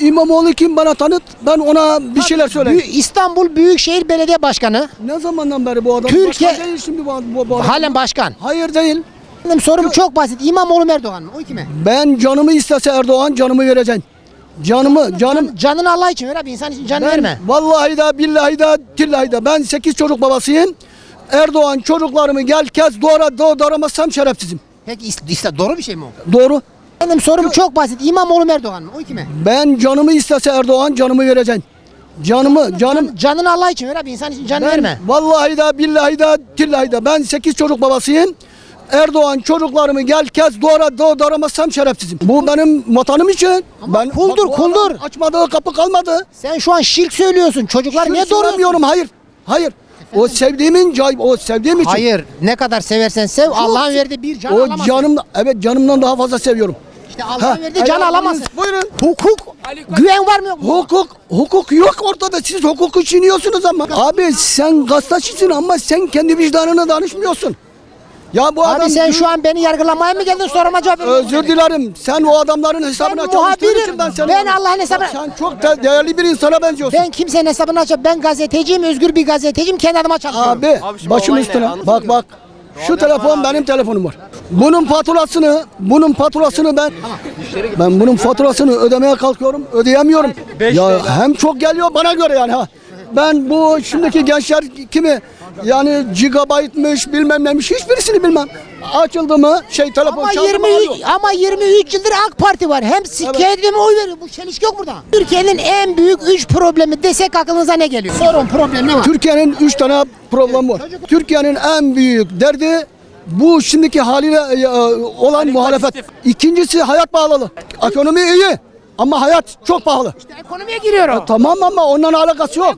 İmamoğlu kim bana tanıt ben ona bir şeyler söyleyeyim. Büyü- İstanbul Büyükşehir Belediye Başkanı. Ne zamandan beri bu adam? Türkiye- Başkan değil şimdi bu, bu, bu adam. Halen başkan. Hayır değil. Benim sorum çok basit. İmamoğlu mu Erdoğan mı? O kime? Ben canımı istese Erdoğan canımı vereceksin. Canımı canım Canını Allah için ver abi. insan için can ben verme. vallahi da billahi da tillahi da ben 8 çocuk babasıyım. Erdoğan çocuklarımı gel kez doğra doğ- doğramazsam şerefsizim. Peki is- is- doğru bir şey mi o? Doğru. Benim sorum çok basit. İmamoğlu mu Erdoğan mı? O kime? Ben canımı istese Erdoğan canımı vereceksin. Canımı canım Canını Allah için ver abi. insan için can ben verme. vallahi da billahi da tillahi da ben 8 çocuk babasıyım. Erdoğan çocuklarımı gel kez doğra doğ- doğramazsam şerefsizim. Bu benim vatanım için. Ama ben kuldur, bak bu kuldur. Açmadığı kapı kalmadı. Sen şu an şirk söylüyorsun. Çocuklar niye doğruyorsun? söylemiyorum hayır. Hayır. O sevdiğimin cay o sevdiğim için. Hayır. Ne kadar seversen sev. Allah'ın verdiği bir can O alamazsın. canım evet canımdan daha fazla seviyorum. İşte Allah'ın Ha, verdiği can alamazsın. Buyurun. Hukuk. Güven var mı yok mu? Hukuk hukuk yok ortada. Siz hukuku çiğniyorsunuz ama. Abi sen gazetecisin ama sen kendi vicdanına danışmıyorsun. Ya bu adam Abi sen şu an beni yargılamaya mı geldin soruma cevap veriyorsun. Özür dilerim. Sen o adamların hesabını Ben çalıştığın muhabirim. için ben seni Ben Allah'ın hesabını- Sen çok de- değerli bir insana benziyorsun. Ben kimsenin hesabını açıp ben gazeteciyim, özgür bir gazeteciyim, kendi adıma çalışıyorum. Abi, şimdi başım olay ne? üstüne. Bak bak. Şu telefon benim telefonum var. Bunun faturasını, bunun faturasını ben ben bunun faturasını ödemeye kalkıyorum, ödeyemiyorum. Ya hem çok geliyor bana göre yani ha. Ben bu şimdiki gençler kimi yani gigabaytmış bilmem neymiş hiçbirisini bilmem. Açıldı mı şey telefon Ama çaldı mı 23 alıyor. ama 23 yıldır AK Parti var. Hem kendime oy veriyor. Bu çelişki yok burada. Türkiye'nin en büyük 3 problemi desek aklınıza ne geliyor? Sorun problem ne var? Türkiye'nin üç tane problemi var. Türkiye'nin en büyük derdi bu şimdiki haliyle e, olan muhalefet. İkincisi hayat pahalılığı. Ekonomi iyi ama hayat çok pahalı. Ekonomiye giriyor o. Tamam ama ondan alakası yok.